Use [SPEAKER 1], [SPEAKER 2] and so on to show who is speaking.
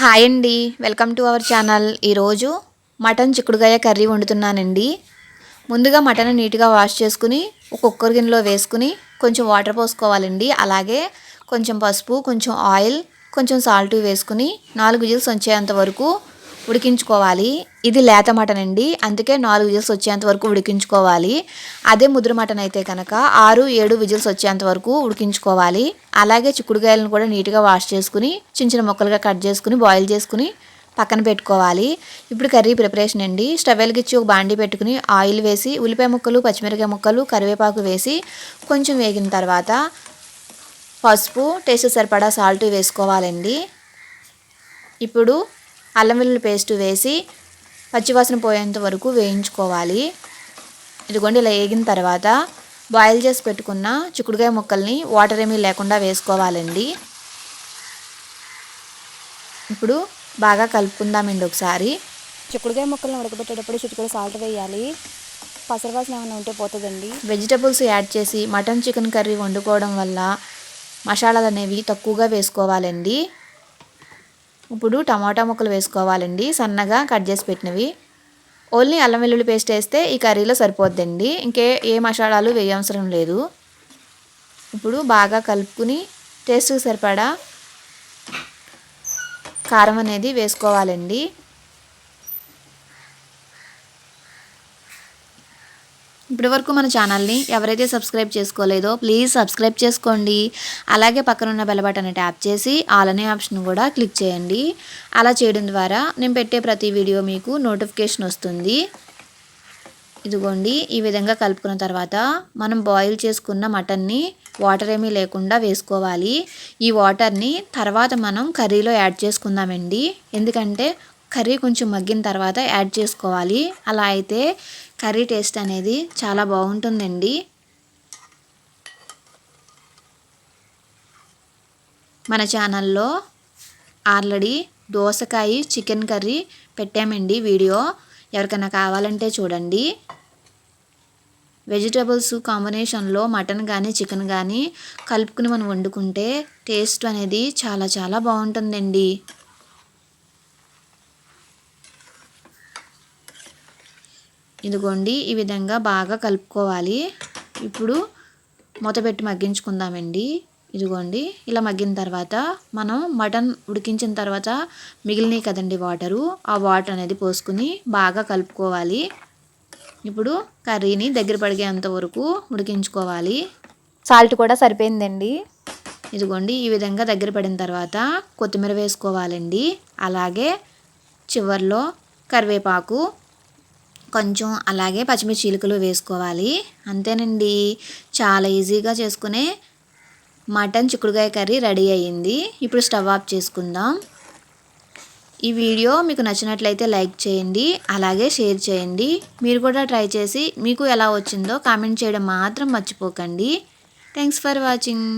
[SPEAKER 1] Hi అండి. Welcome to our channel. ఈరోజు mutton చిక్కుడుగాయ కర్రీ వండుతున్నానండి. ముందుగా మటన్ నీట్గా వాష్ చేసుకుని ఒక కుక్కర్ గిన్నెలో వేసుకుని కొంచెం వాటర్ పోసుకోవాలండి. అలాగే కొంచెం పసుపు కొంచెం ఆయిల్ కొంచెం సాల్ట్ వేసుకుని నాలుగు విజిల్స్ వచ్చేంత వరకు ఉడికించుకోవాలి. ఇది లేత మటన్ అండి అందుకే నాలుగు విజిల్స్ వచ్చేంత వరకు ఉడికించుకోవాలి. అదే ముద్ర మటన్ అయితే కనుక ఆరు ఏడు విజిల్స్ వచ్చేంత వరకు ఉడికించుకోవాలి. అలాగే చిక్కుడుకాయలను కూడా నీట్గా వాష్ చేసుకుని చిన్న చిన్న ముక్కలుగా కట్ చేసుకుని బాయిల్ చేసుకుని పక్కన పెట్టుకోవాలి. ఇప్పుడు కర్రీ ప్రిపరేషన్ అండి. స్టవ్ వెలిగించి ఒక బాండి పెట్టుకుని ఆయిల్ వేసి ఉల్లిపాయ ముక్కలు పచ్చిమిరకాయ ముక్కలు కరివేపాకు వేసి కొంచెం వేగిన తర్వాత పసుపు టేస్ట్ సరిపడా సాల్ట్ వేసుకోవాలండి. ఇప్పుడు అల్లం వెల్లుల్లి పేస్ట్ వేసి పచ్చివాసన పోయేంత వరకు వేయించుకోవాలి. ఇదిగోండి ఇలా వేగిన తర్వాత బాయిల్ చేసి పెట్టుకున్న చిక్కుడుకాయ ముక్కల్ని వాటర్ ఏమీ లేకుండా వేసుకోవాలండి. ఇప్పుడు బాగా కలుపుకుందామండి ఒకసారి.
[SPEAKER 2] చిక్కుడుకాయ ముక్కలను ఉడకబెట్టేటప్పుడు చిట్టుకుడు సాల్ట్ వేయాలి. పసరవాసన ఏమైనా ఉంటే పోతుందండి.
[SPEAKER 1] వెజిటబుల్స్ యాడ్ చేసి మటన్ చికెన్ కర్రీ వండుకోవడం వల్ల మసాలాలు అనేవి తక్కువగా వేసుకోవాలండి. ఇప్పుడు టమాటా ముక్కలు వేసుకోవాలండి. సన్నగా కట్ చేసి పెట్టినవి. ఓన్లీ అల్లం వెల్లుల్లి పేస్ట్ వేస్తే ఈ కర్రీలో సరిపోద్దండి. ఇంకే ఏ మసాలాలు వేయవసరం లేదు. ఇప్పుడు బాగా కలుపుకుని టేస్ట్కి సరిపడా కారం అనేది వేసుకోవాలండి. ఇప్పటివరకు మన ఛానల్ని ఎవరైతే సబ్స్క్రైబ్ చేసుకోలేదో ప్లీజ్ సబ్స్క్రైబ్ చేసుకోండి. అలాగే పక్కనున్న బెల్ బటన్ ట్యాప్ చేసి ఆల్ అనే ఆప్షన్ కూడా క్లిక్ చేయండి. అలా చేయడం ద్వారా నేను పెట్టే ప్రతి వీడియో మీకు నోటిఫికేషన్ వస్తుంది. ఇదిగోండి ఈ విధంగా కలుపుకున్న తర్వాత మనం బాయిల్ చేసుకున్న మటన్ని వాటర్ ఏమీ లేకుండా వేసుకోవాలి. ఈ వాటర్ని తర్వాత మనం కర్రీలో యాడ్ చేసుకుందామండి. ఎందుకంటే కర్రీ కొంచెం మగ్గిన తర్వాత యాడ్ చేసుకోవాలి. అలా అయితే కర్రీ టేస్ట్ అనేది చాలా బాగుంటుందండి. మన ఛానల్లో ఆల్రెడీ దోసకాయ చికెన్ కర్రీ పెట్టామండి వీడియో. ఎవరికైనా కావాలంటే చూడండి. వెజిటబుల్స్ కాంబినేషన్లో మటన్ కానీ చికెన్ కానీ కలుపుకుని మనం వండుకుంటే టేస్ట్ అనేది చాలా చాలా బాగుంటుందండి. ఇదిగోండి ఈ విధంగా బాగా కలుపుకోవాలి. ఇప్పుడు మూత పెట్టి మగ్గించుకుందామండి. ఇదిగోండి ఇలా మగ్గిన తర్వాత మనం మటన్ ఉడికించిన తర్వాత మిగిలినాయి కదండి వాటరు ఆ వాటర్ అనేది పోసుకుని బాగా కలుపుకోవాలి. ఇప్పుడు కర్రీని దగ్గర పడిగేంత వరకు ఉడికించుకోవాలి.
[SPEAKER 2] సాల్ట్ కూడా సరిపోయిందండి.
[SPEAKER 1] ఇదిగోండి ఈ విధంగా దగ్గర పడిన తర్వాత కొత్తిమీర వేసుకోవాలండి. అలాగే చివర్లో కరివేపాకు కొంచెం అలాగే పచ్చిమిర్చి చిలుకలు వేసుకోవాలి. అంతేనండి. చాలా ఈజీగా చేసుకునే మటన్ చిక్కుడుకాయ కర్రీ రెడీ అయ్యింది. ఇప్పుడు స్టవ్ ఆఫ్ చేసుకుందాం. ఈ వీడియో మీకు నచ్చినట్లయితే లైక్ చేయండి అలాగే షేర్ చేయండి. మీరు కూడా ట్రై చేసి మీకు ఎలా వచ్చిందో కామెంట్ చేయడం మాత్రం మర్చిపోకండి. Thanks for watching.